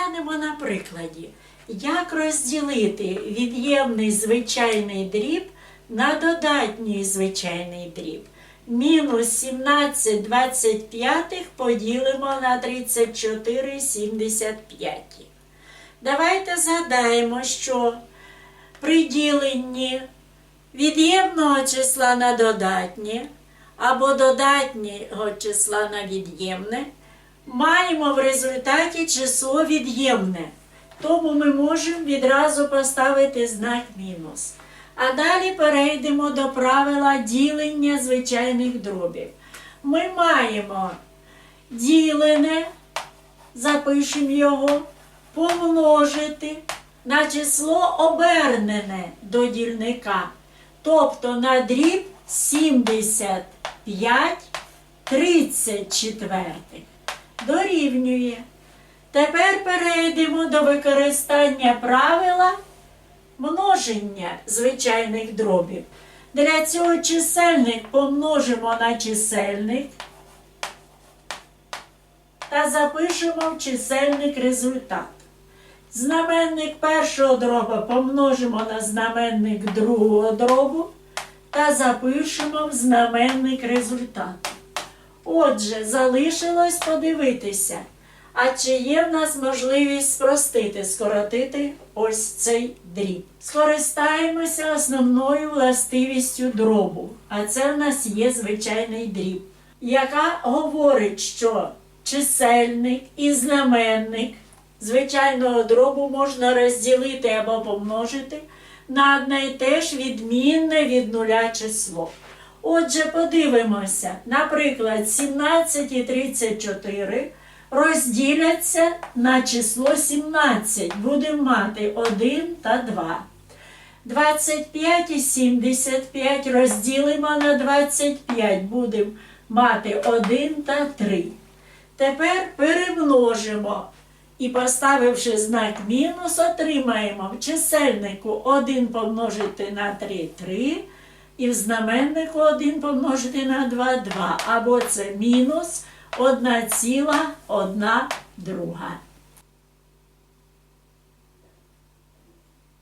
Розглянемо на прикладі, як розділити від'ємний звичайний дріб на додатній звичайний дріб. Мінус 17 25 поділимо на 34,75. Давайте згадаємо, що при діленні від'ємного числа на додатнє або додатнього числа на від'ємне маємо в результаті число від'ємне. Тому ми можемо відразу поставити знак мінус. А далі перейдемо до правила ділення звичайних дробів. Ми маємо ділене, запишемо його, помножити на число обернене до дільника, тобто на дріб 75 34 дорівнює. Тепер перейдемо до використання правила множення звичайних дробів. Для цього чисельник помножимо на чисельник та запишемо в чисельник результат. Знаменник першого дроба помножимо на знаменник другого дробу та запишемо в знаменник результат. Отже, залишилось подивитися, а чи є в нас можливість спростити, скоротити ось цей дріб. Скористаємося основною властивістю дробу, а це в нас є звичайний дріб, яка говорить, що чисельник і знаменник звичайного дробу можна розділити або помножити на одне й те ж відмінне від нуля число. Отже, подивимося, наприклад, 17 і 34 розділяться на число 17. Будемо мати 1 та 2. 25 і 75 розділимо на 25. Будемо мати 1 та 3. Тепер перемножимо і поставивши знак мінус, отримаємо в чисельнику 1 помножити на 3 3. І в знаменнику 1 помножити на 2 2. Або це мінус 1,1 друга.